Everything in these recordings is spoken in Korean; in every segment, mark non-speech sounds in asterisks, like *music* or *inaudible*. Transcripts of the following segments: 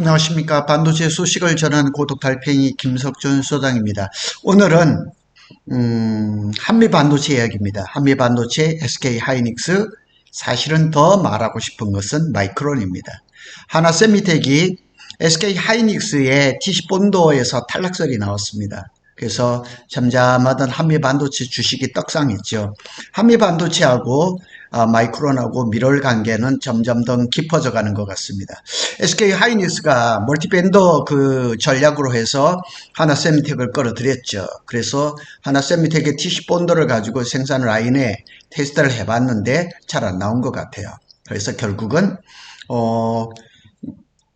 안녕하십니까. 반도체 소식을 전하는 고독 달팽이 김석준 소장입니다. 오늘은, 음, 한미 반도체 이야기입니다. 한미 반도체, SK 하이닉스, 사실은 더 말하고 싶은 것은 마이크론입니다. 하나 세미텍이 SK 하이닉스의 T10 본도에서 탈락설이 나왔습니다. 그래서 잠잠하던 한미 반도체 주식이 떡상했죠. 한미 반도체하고 아, 마이크론하고 미럴 관계는 점점 더 깊어져 가는 것 같습니다. SK 하이닉스가 멀티밴더 그 전략으로 해서 하나 세미텍을 끌어들였죠. 그래서 하나 세미텍의 T10 본도를 가지고 생산 라인에 테스트를 해봤는데 잘 안 나온 것 같아요. 그래서 결국은 어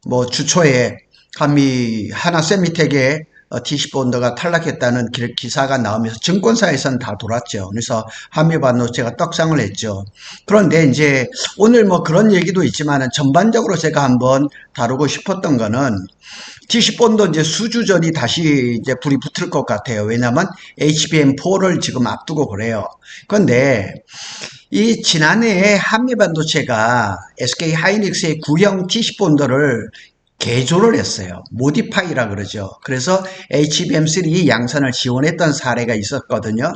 뭐 주초에 한미 하나 세미텍의 T10 본도가 탈락했다는 기- 기사가 나오면서 증권사에서는 다 돌았죠. 그래서 한미 반도체가 떡상을 했죠. 그런데 이제 오늘 뭐 그런 얘기도 있지만 전반적으로 제가 한번 다루고 싶었던 거는 T10 본도 이제 수주전이 다시 이제 불이 붙을 것 같아요. 왜냐면 HBM4를 지금 앞두고 그래요. 그런데 이 지난해에 한미 반도체가 SK 하이닉스의 구형 T10 본도를 개조를 했어요. 모디파이라 그러죠. 그래서 HBM3 양산을 지원했던 사례가 있었거든요.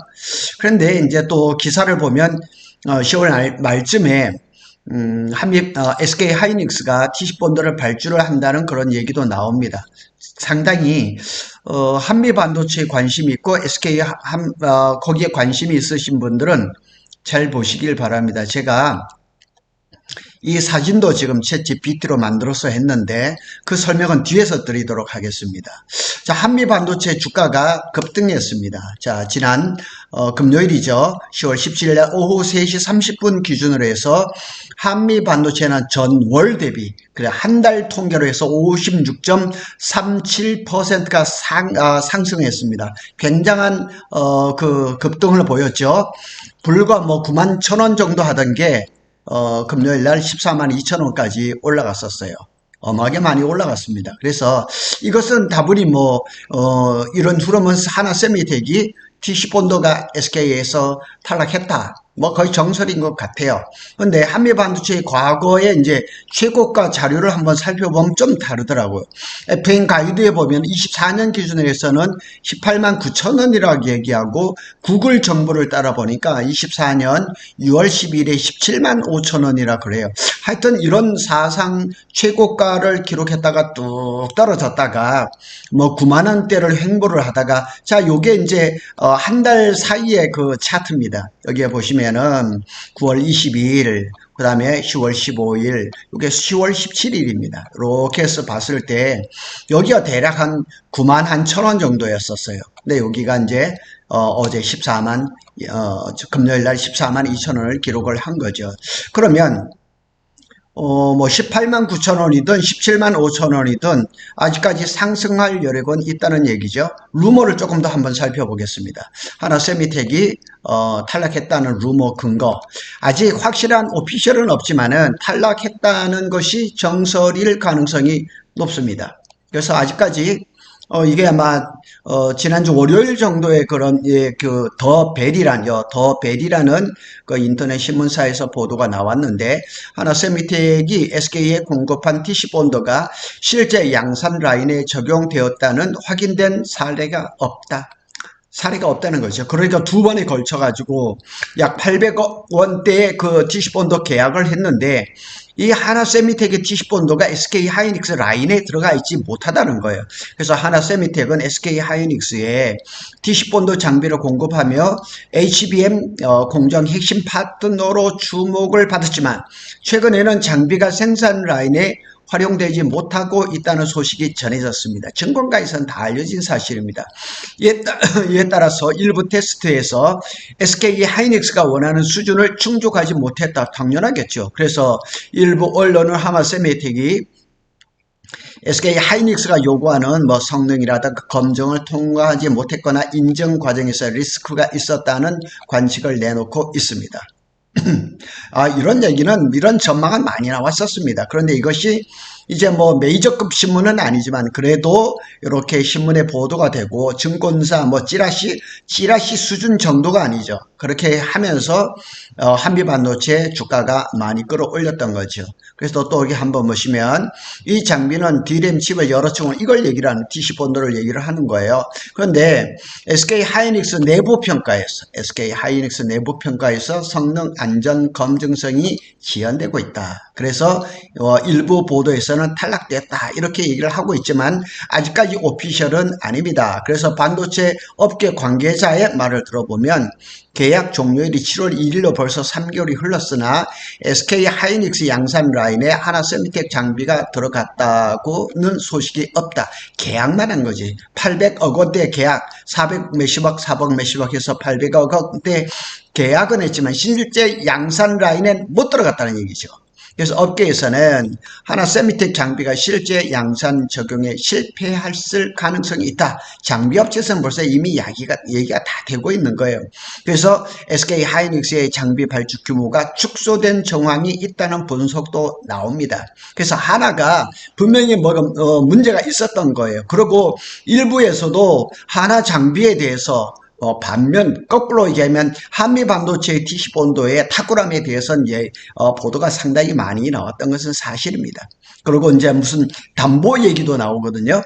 그런데 이제 또 기사를 보면 어, 10월 말, 말쯤에 음, 한미, 어, SK 하이닉스가 T10 본도를 발주를 한다는 그런 얘기도 나옵니다. 상당히 어, 한미 반도체에 관심이 있고 SK 한, 어, 거기에 관심이 있으신 분들은 잘 보시길 바랍니다. 제가 이 사진도 지금 챗 GPT로 만들어서 했는데 그 설명은 뒤에서 드리도록 하겠습니다. 자, 한미 반도체 주가가 급등했습니다. 자, 지난 어, 금요일이죠. 10월 17일 날 오후 3시 30분 기준으로 해서 한미 반도체는 전월 대비 그래 한 달 통계로 해서 56.37%가 상, 아, 상승했습니다. 굉장한 어, 그 급등을 보였죠. 불과 뭐 9만 천 원 정도 하던 게 어, 금요일 날 14만 2천 원까지 올라갔었어요. 어마하게 많이 올라갔습니다. 그래서 이것은 다분히 뭐, 어, 이런 흐름은 하나 세미텍이 T10 본도가 SK에서 탈락했다. 뭐 거의 정설인 것 같아요. 근데 한미 반도체의 과거에 이제 최고가 자료를 한번 살펴보면 좀 다르더라고요. FN 가이드에 보면 24년 기준으로 해서는 18만 9천 원이라고 얘기하고 구글 정보를 따라 보니까 24년 6월 10일에 17만 5천 원이라 그래요. 하여튼 이런 사상 최고가를 기록했다가 뚝 떨어졌다가 뭐 9만 원대를 횡보를 하다가 자 요게 이제 어, 한달 사이의 그 차트입니다. 여기에 보시면 은 9월 22일 그 다음에 10월 15일, 이게 10월 17일입니다. 이렇게 해서 봤을 때, 여기가 대략 한 9만 한 천 원 정도였었어요. 근데 여기가 이제, 어, 제 14만, 어, 금요일 날 14만 2천 원을 기록을 한 거죠. 그러면, 어, 뭐 18만 9천 원이든 17만 5천 원이든 아직까지 상승할 여력은 있다는 얘기죠. 루머를 조금 더 한번 살펴보겠습니다. 하나 세미텍이 어, 탈락했다는 루머 근거. 아직 확실한 오피셜은 없지만은 탈락했다는 것이 정설일 가능성이 높습니다. 그래서 아직까지 어, 이게 아마, 어, 지난주 월요일 정도의 그런, 예, 그, 더 벨이란, 요, 더 벨이라는 그 인터넷 신문사에서 보도가 나왔는데, 하나 세미텍이 SK에 공급한 TC 본도가 실제 양산 라인에 적용되었다는 확인된 사례가 없다. 사례가 없다는 거죠. 그러니까 두 번에 걸쳐 가지고 약 800억 원대의 그 TC 본도 계약을 했는데 이 하나 세미텍의 TC 본도가 SK 하이닉스 라인에 들어가 있지 못하다는 거예요. 그래서 하나 세미텍은 SK 하이닉스에 TC 본도 장비를 공급하며 HBM 어, 공정 핵심 파트너로 주목을 받았지만 최근에는 장비가 생산 라인에 활용되지 못하고 있다는 소식이 전해졌습니다. 증권가에서는 다 알려진 사실입니다. 이에, 따, *laughs* 이에 따라서 일부 테스트에서 SK 하이닉스가 원하는 수준을 충족하지 못했다. 당연하겠죠. 그래서 일부 언론은 하마 세미텍이 SK 하이닉스가 요구하는 뭐 성능이라든가 검증을 통과하지 못했거나 인증 과정에서 리스크가 있었다는 관측을 내놓고 있습니다. *clears throat* 아, 이런 얘기는, 이런 전망은 많이 나왔었습니다. 그런데 이것이 이제 뭐 메이저급 신문은 아니지만 그래도 이렇게 신문에 보도가 되고 증권사 뭐 찌라시 찌라시 수준 정도가 아니죠. 그렇게 하면서 어, 한미 반도체 주가가 많이 끌어올렸던 거죠. 그래서 또 여기 한번 보시면 이 장비는 D램 칩을 여러 층을 이걸 얘기를 하는 DC 본도를 얘기를 하는 거예요. 그런데 SK 하이닉스 내부 평가에서 SK 하이닉스 내부 평가에서 성능 안전 검증성이 지연되고 있다. 그래서 어, 일부 보도에서는 탈락됐다 이렇게 얘기를 하고 있지만 아직까지 오피셜은 아닙니다. 그래서 반도체 업계 관계자의 말을 들어보면 계약 종료일이 7월 1일로 벌써 3개월이 흘렀으나 SK 하이닉스 양산 라인에 하나 세미텍 장비가 들어갔다고는 소식이 없다. 계약만 한 거지. 800억 원대 계약, 400 몇십억, 4억 몇십억 해서 800억 원대 계약은 했지만 실제 양산 라인에 못 들어갔다는 얘기죠. 그래서 업계에서는 하나 세미텍 장비가 실제 양산 적용에 실패했을 가능성이 있다. 장비 업체에서는 벌써 이미 이야기가, 얘기가 다 되고 있는 거예요. 그래서 SK 하이닉스의 장비 발주 규모가 축소된 정황이 있다는 분석도 나옵니다. 그래서 하나가 분명히 뭐가 어, 문제가 있었던 거예요. 그리고 일부에서도 하나 장비에 대해서 어, 반면 거꾸로 얘기하면 한미 반도체의 DC 본도의 탁구람에 대해서는 예, 어, 보도가 상당히 많이 나왔던 것은 사실입니다. 그리고 이제 무슨 담보 얘기도 나오거든요.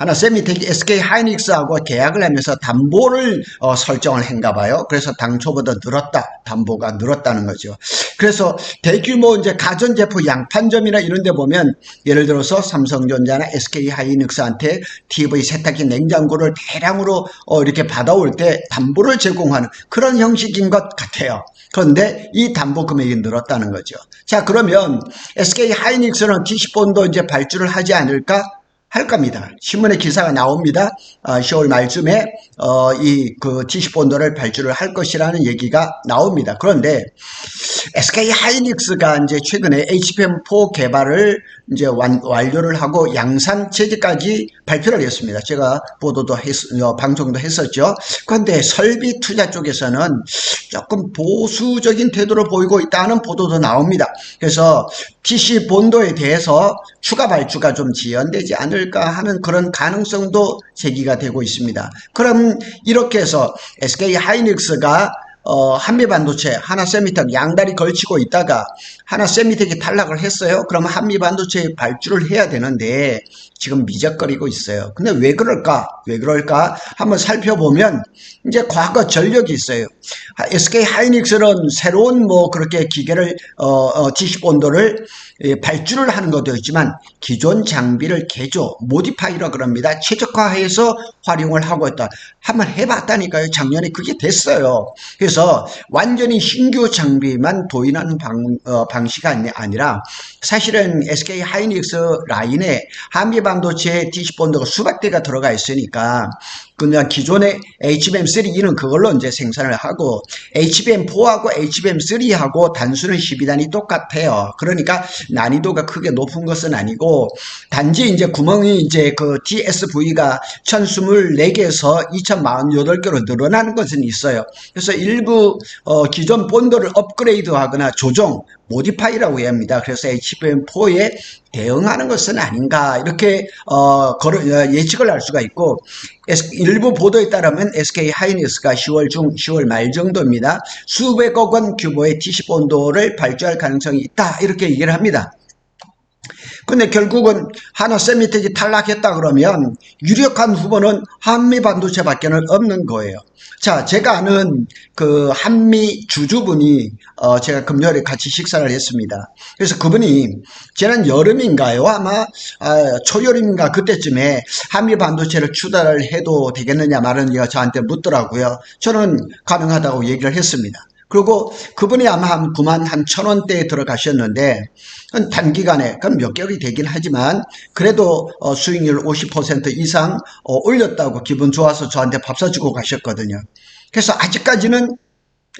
하나 세미텍이 SK 하이닉스하고 계약을 하면서 담보를 어, 설정을 했가 봐요. 그래서 당초보다 늘었다. 담보가 늘었다는 거죠. 그래서 대규모 이제 가전제품 양판점이나 이런 데 보면 예를 들어서 삼성전자나 SK 하이닉스한테 TV 세탁기 냉장고를 대량으로 어, 이렇게 받아올 때 담보를 제공하는 그런 형식인 것 같아요. 그런데 이 담보 금액이 늘었다는 거죠. 자, 그러면 SK 하이닉스는 디시본도 이제 발주를 하지 않을까? 할 겁니다. 신문에 기사가 나옵니다. 어, 10월 말쯤에 어, 이그 DC 본도를 발주를 할 것이라는 얘기가 나옵니다. 그런데 SK 하이닉스가 이제 최근에 HBM4 개발을 이제 완, 완료를 하고 양산 체제까지 발표를 했습니다. 제가 보도도 했, 어, 방송도 했었죠. 그런데 설비 투자 쪽에서는 조금 보수적인 태도를 보이고 있다는 보도도 나옵니다. 그래서 TC 본도에 대해서 추가 발주가 좀 지연되지 않을까 하는 그런 가능성도 제기가 되고 있습니다. 그럼 이렇게 해서 SK 하이닉스가 어, 한미반도체, 하나 세미텍 양다리 걸치고 있다가 하나 세미텍이 탈락을 했어요. 그러면 한미 반도체에 발주를 해야 되는데 지금 미적거리고 있어요. 근데 왜 그럴까? 왜 그럴까? 한번 살펴보면 이제 과거 전력이 있어요. SK 하이닉스는 새로운 뭐 그렇게 기계를 어, 어 지식 온도를 예, 발주를 하는 것도 있지만 기존 장비를 개조, 모디파이라 그럽니다. 최적화해서 활용을 하고 있다. 한번 해봤다니까요. 작년에 그게 됐어요. 그래서 완전히 신규 장비만 도인하는 방, 어, 방 식이 아니라 사실은 SK 하이닉스 라인에 한미 반도체 DC 본드가 수백 대가 들어가 있으니까 그냥 기존의 HBM3는 그걸로 이제 생산을 하고 HBM4하고 HBM3하고 단수는 12단이 똑같아요. 그러니까 난이도가 크게 높은 것은 아니고 단지 이제 구멍이 이제 그 DSV가 1024개에서 2048개로 늘어나는 것은 있어요. 그래서 일부 어 기존 본드를 업그레이드하거나 조정 모디파이라고 합니다. 그래서 HBM4에 대응하는 것은 아닌가 이렇게 어, 예측을 할 수가 있고 일부 보도에 따르면 SK 하이닉스가 10월 중 10월 말 정도입니다. 수백억 원 규모의 TC 본도를 발주할 가능성이 있다 이렇게 얘기를 합니다. 근데 결국은 하나 세미텍이 탈락했다 그러면 유력한 후보는 한미 반도체밖에는 없는 거예요. 자, 제가 아는 그 한미 주주분이 어 제가 금요일에 같이 식사를 했습니다. 그래서 그분이 지난 여름인가요? 아마 아, 초여름인가 그때쯤에 한미 반도체를 추달을 해도 되겠느냐 말느냐 저한테 묻더라고요. 저는 가능하다고 얘기를 했습니다. 그리고 그분이 아마 한 9만 한 천 원대에 들어가셨는데 단기간에 그럼 몇 개월이 되긴 하지만 그래도 어, 수익률 50% 이상 어, 올렸다고 기분 좋아서 저한테 밥 사주고 가셨거든요. 그래서 아직까지는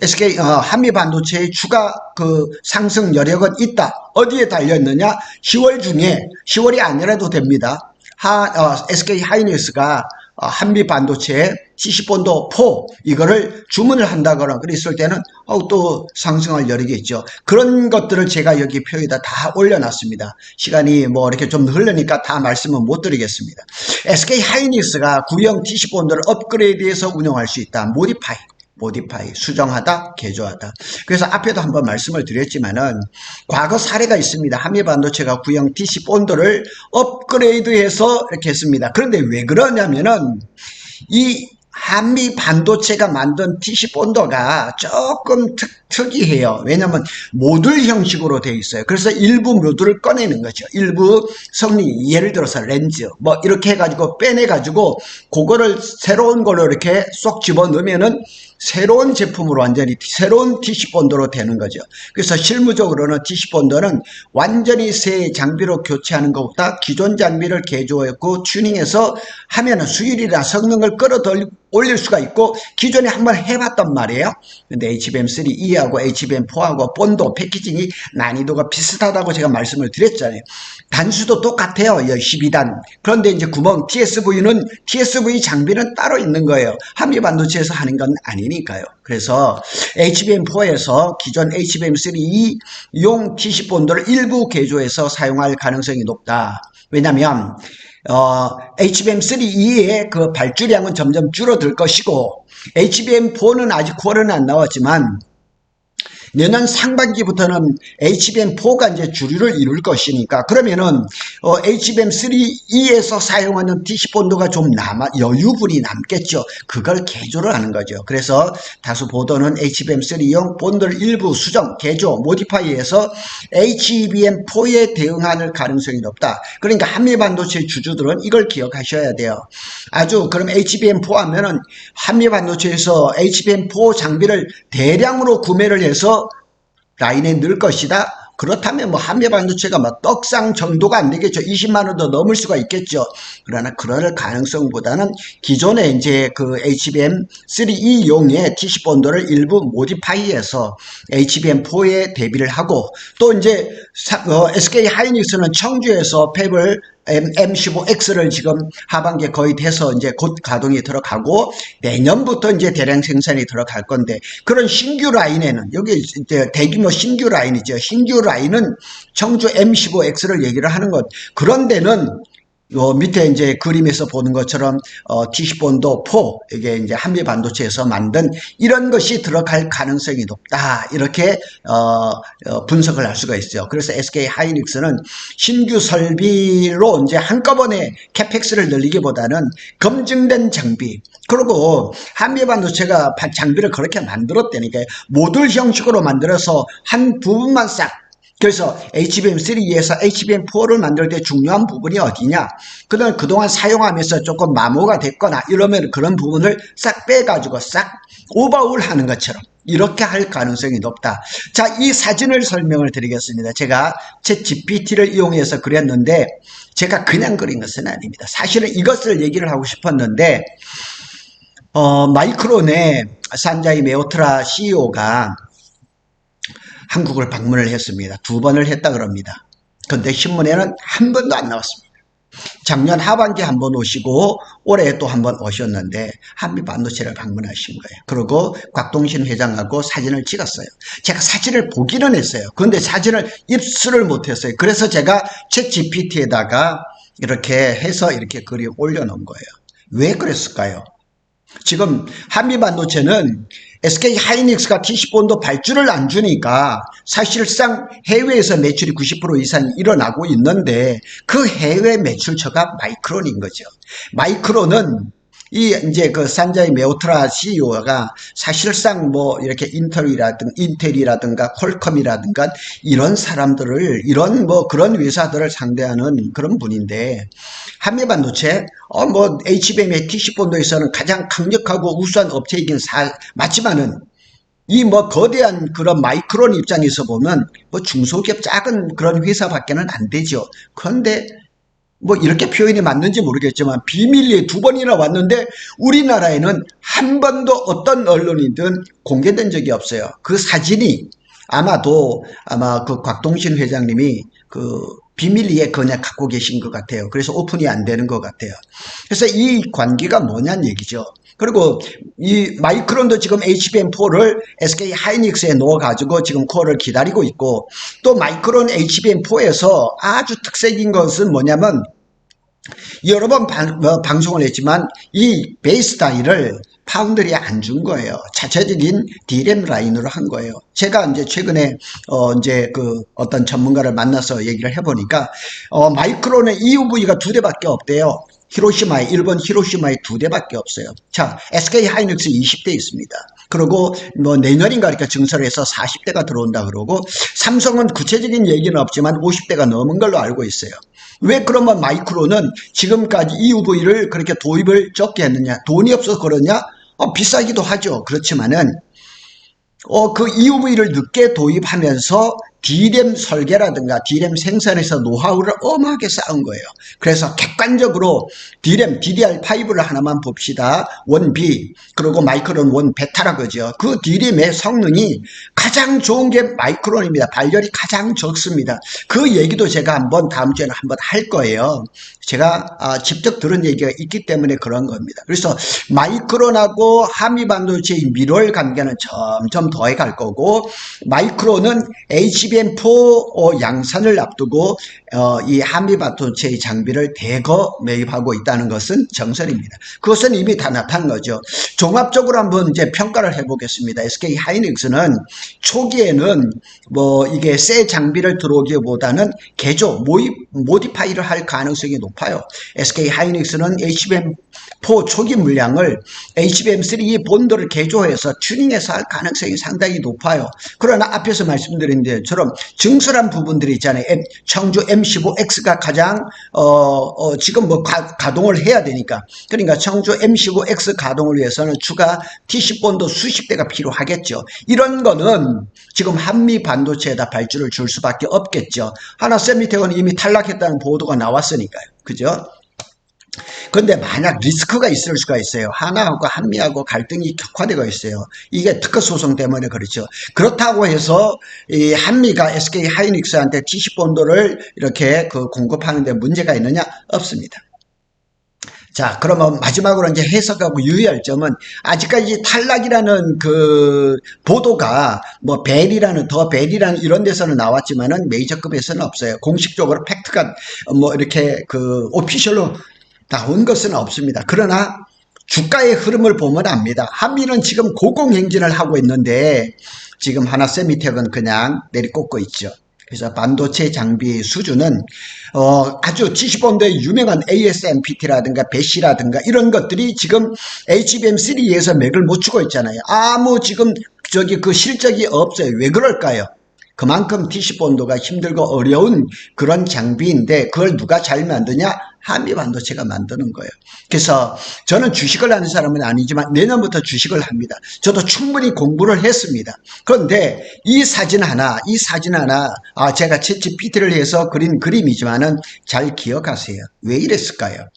SK 어, 한미 반도체의 추가 그 상승 여력은 있다. 어디에 달려 있느냐? 10월 중에 10월이 아니라도 됩니다. 하, SK 하이닉스가 어, 한미 반도체 70본도 포 이거를 주문을 한다거나 그랬을 때는 어, 또 상승할 여력이 있죠. 그런 것들을 제가 여기 표에다 다 올려놨습니다. 시간이 뭐 이렇게 좀 흐르니까 다 말씀은 못 드리겠습니다. SK 하이닉스가 구형 70본도를 업그레이드해서 운영할 수 있다. 모디파이. 모디파이, 수정하다, 개조하다. 그래서 앞에도 한번 말씀을 드렸지만은 과거 사례가 있습니다. 한미 반도체가 구형 TC 본도를 업그레이드해서 이렇게 했습니다. 그런데 왜 그러냐면은 이 한미 반도체가 만든 TC 본도가 조금 특, 특이해요. 왜냐하면 모듈 형식으로 되어 있어요. 그래서 일부 모듈을 꺼내는 거죠. 일부 성능, 예를 들어서 렌즈, 뭐 이렇게 해가지고 빼내가지고 그거를 새로운 걸로 이렇게 쏙 집어넣으면은 새로운 제품으로 완전히 새로운 TC 본도로 되는 거죠. 그래서 실무적으로는 TC 본도는 완전히 새 장비로 교체하는 것보다 기존 장비를 개조했고 튜닝해서 하면은 수율이나 성능을 끌어들 올릴 수가 있고 기존에 한번 해봤단 말이에요. 근데 HBM3E하고 HBM4하고 본도 패키징이 난이도가 비슷하다고 제가 말씀을 드렸잖아요. 단수도 똑같아요. 12단. 그런데 이제 구멍 TSV는 TSV 장비는 따로 있는 거예요. 한미 반도체에서 하는 건 아니니까요. 그래서 HBM4에서 기존 HBM3E용 TC 본도를 일부 개조해서 사용할 가능성이 높다. 왜냐하면 어, HBM3E의 그 발주량은 점점 줄어들 것이고 HBM4는 아직 9월은 안 나왔지만 내년 상반기부터는 HBM4가 이제 주류를 이룰 것이니까 그러면은 어, HBM3E에서 사용하는 DC 본도가 좀 남아 여유분이 남겠죠. 그걸 개조를 하는 거죠. 그래서 다수 보도는 HBM3용 본도를 일부 수정, 개조, 모디파이해서 HBM4에 대응할 가능성이 높다. 그러니까 한미 반도체 주주들은 이걸 기억하셔야 돼요. 아주 그럼 HBM4 하면은 한미 반도체에서 HBM4 장비를 대량으로 구매를 해서 라인에 넣을 것이다. 그렇다면 뭐 한미 반도체가 뭐 떡상 정도가 안 되겠죠. 20만 원도 넘을 수가 있겠죠. 그러나 그럴 가능성보다는 기존에 이제 그 HBM3E용의 TC 본도를 일부 모디파이해서 HBM4에 대비를 하고 또 이제 사- 어, SK 하이닉스는 청주에서 팹을 M15X를 지금 하반기에 거의 돼서 이제 곧 가동이 들어가고 내년부터 이제 대량 생산이 들어갈 건데 그런 신규 라인에는 여기 이제 대규모 신규 라인이죠. 신규 라인은 청주 M15X를 얘기를 하는 것. 그런 데는 요 밑에 이제 그림에서 보는 것처럼 어, T10본도 4 이게 이제 한미 반도체에서 만든 이런 것이 들어갈 가능성이 높다 이렇게 어, 어, 분석을 할 수가 있어요. 그래서 SK 하이닉스는 신규 설비로 이제 한꺼번에 캐펙스를 늘리기보다는 검증된 장비 그리고 한미 반도체가 바- 장비를 그렇게 만들었다니까요. 모듈 형식으로 만들어서 한 부분만 싹 그래서 HBM3에서 HBM4를 만들 때 중요한 부분이 어디냐? 그다음 그동안 사용하면서 조금 마모가 됐거나 이러면 그런 부분을 싹 빼가지고 싹 오버올 하는 것처럼 이렇게 할 가능성이 높다. 자, 이 사진을 설명을 드리겠습니다. 제가 제 GPT를 이용해서 그렸는데 제가 그냥 그린 것은 아닙니다. 사실은 이것을 얘기를 하고 싶었는데 어, 마이크론의 산자이 메오트라 CEO가 한국을 방문을 했습니다. 두 번을 했다 그럽니다. 근데 신문에는 한 번도 안 나왔습니다. 작년 하반기에 한번 오시고 올해 또 한 번 오셨는데 한미 반도체를 방문하신 거예요. 그리고 곽동신 회장하고 사진을 찍었어요. 제가 사진을 보기는 했어요. 그런데 사진을 입수를 못했어요. 그래서 제가 챗 GPT에다가 이렇게 해서 이렇게 글이 올려놓은 거예요. 왜 그랬을까요? 지금 한미 반도체는 SK 하이닉스가 T10본도 발주를 안 주니까 사실상 해외에서 매출이 90% 이상 일어나고 있는데 그 해외 매출처가 마이크론인 거죠. 마이크론은 이 이제 그 산자이 메오트라 CEO가 사실상 뭐 이렇게 인텔이라든 인텔이라든가 퀄컴이라든가 이런 사람들을 이런 뭐 그런 회사들을 상대하는 그런 분인데 한미 반도체 어 뭐 HBM의 TC 본도에서는 가장 강력하고 우수한 업체이긴 사, 맞지만은 이 뭐 거대한 그런 마이크론 입장에서 보면 뭐 중소기업 작은 그런 회사밖에는 안 되죠. 그런데 뭐 이렇게 표현이 맞는지 모르겠지만 비밀리에 두 번이나 왔는데 우리나라에는 한 번도 어떤 언론이든 공개된 적이 없어요. 그 사진이 아마도 아마 그 곽동신 회장님이 그 비밀리에 그냥 갖고 계신 것 같아요. 그래서 오픈이 안 되는 것 같아요. 그래서 이 관계가 뭐냐는 얘기죠. 그리고 이 마이크론도 지금 HBM4를 SK 하이닉스에 넣어가지고 지금 코어를 기다리고 있고 또 마이크론 HBM4에서 아주 특색인 것은 뭐냐면 여러 번 방, 어, 방송을 했지만 이 베이스 다이를 파운드리에 안 준 거예요. 자체적인 디램 라인으로 한 거예요. 제가 이제 최근에 어 이제 그 어떤 전문가를 만나서 얘기를 해보니까 어 마이크론의 EUV가 두 대밖에 없대요. 히로시마에 일본 히로시마에 두 대밖에 없어요. 자, SK 하이닉스 20대 있습니다. 그리고 뭐 내년인가 그러니까 증설을 해서 40대가 들어온다 그러고 삼성은 구체적인 얘기는 없지만 50대가 넘은 걸로 알고 있어요. 왜 그러면 마이크로는 지금까지 EUV를 그렇게 도입을 적게 했느냐? 돈이 없어서 그러냐? 어, 비싸기도 하죠. 그렇지만은 어, 그 EUV를 늦게 도입하면서 D램 설계라든가 D램 생산에서 노하우를 엄하게 쌓은 거예요. 그래서 객관적으로 D램 DDR5를 하나만 봅시다. 1B 그리고 마이크론 1 베타라 그죠. 그 D램의 성능이 가장 좋은 게 마이크론입니다. 발열이 가장 적습니다. 그 얘기도 제가 한번 다음 주에는 한번 할 거예요. 제가 아, 직접 들은 얘기가 있기 때문에 그런 겁니다. 그래서 마이크론하고 한미 반도체의 미럴 관계는 점점 더해 갈 거고 마이크론은 HBM4 양산을 앞두고 어, 이 한미 반도체의 장비를 대거 매입하고 있다는 것은 정설입니다. 그것은 이미 다 나타난 거죠. 종합적으로 한번 이제 평가를 해보겠습니다. SK 하이닉스는 초기에는 뭐 이게 새 장비를 들어오기보다는 개조, 모입, 모디파이를 할 가능성이 높아요. SK 하이닉스는 HBM4 초기 물량을 HBM3 본도를 개조해서 튜닝해서 할 가능성이 상당히 높아요. 그러나 앞에서 말씀드린 것처럼 증설한 부분들이 있잖아요. 청주 M15X가 가장 어, 어, 지금 뭐 가, 가동을 해야 되니까 그러니까 청주 M15X 가동을 위해서는 추가 T10 본도 수십 대가 필요하겠죠. 이런 거는 지금 한미 반도체에다 발주를 줄 수밖에 없겠죠. 하나 세미텍은 이미 탈락했다는 보도가 나왔으니까요. 그죠? 근데 만약 리스크가 있을 수가 있어요. 하나하고 한미하고 갈등이 격화되고 있어요. 이게 특허 소송 때문에 그렇죠. 그렇다고 해서 이 한미가 SK 하이닉스한테 T10 본도를 이렇게 그 공급하는데 문제가 있느냐? 없습니다. 자, 그러면 마지막으로 이제 해석하고 유의할 점은 아직까지 탈락이라는 그 보도가 뭐 벨이라는 더 벨이라는 이런 데서는 나왔지만은 메이저급에서는 없어요. 공식적으로 팩트가 뭐 이렇게 그 오피셜로 나온 것은 없습니다. 그러나 주가의 흐름을 보면 압니다. 한미는 지금 고공행진을 하고 있는데 지금 하나 세미텍은 그냥 내리꽂고 있죠. 그래서 반도체 장비 수준은 어, 아주 70번도의 유명한 ASMPT라든가 배시라든가 이런 것들이 지금 HBM3에서 맥을 못 추고 있잖아요. 아무 지금 저기 그 실적이 없어요. 왜 그럴까요? 그만큼 TC본도가 힘들고 어려운 그런 장비인데 그걸 누가 잘 만드냐? 한미 반도체가 만드는 거예요. 그래서 저는 주식을 하는 사람은 아니지만 내년부터 주식을 합니다. 저도 충분히 공부를 했습니다. 그런데 이 사진 하나, 이 사진 하나, 아, 제가 채찌 PT를 해서 그린 그림이지만은 잘 기억하세요. 왜 이랬을까요?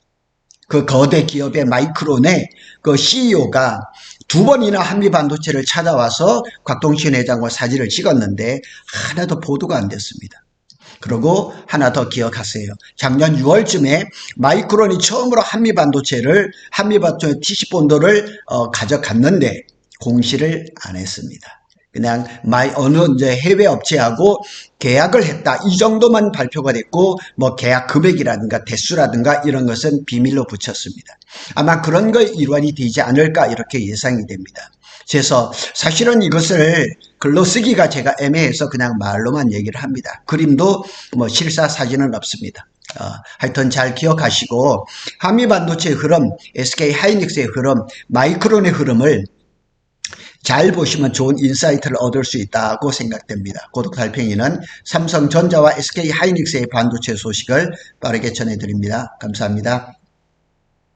그 거대 기업의 마이크론의 그 CEO가 두 번이나 한미 반도체를 찾아와서 곽동신 회장과 사진을 찍었는데 하나도 보도가 안 됐습니다. 그리고 하나 더 기억하세요. 작년 6월쯤에 마이크론이 처음으로 한미 반도체를 한미 반도체 TC 본도를 어, 가져갔는데 공시를 안 했습니다. 그냥 마이 어느 이제 해외 업체하고 계약을 했다 이 정도만 발표가 됐고 뭐 계약 금액이라든가 대수라든가 이런 것은 비밀로 붙였습니다. 아마 그런 거 일환이 되지 않을까 이렇게 예상이 됩니다. 그래서 사실은 이것을 글로 쓰기가 제가 애매해서 그냥 말로만 얘기를 합니다. 그림도 뭐 실사 사진은 없습니다. 어, 하여튼 잘 기억하시고 한미 반도체의 흐름, SK 하이닉스의 흐름, 마이크론의 흐름을 잘 보시면 좋은 인사이트를 얻을 수 있다고 생각됩니다. 고독 달팽이는 삼성전자와 SK 하이닉스의 반도체 소식을 빠르게 전해드립니다. 감사합니다.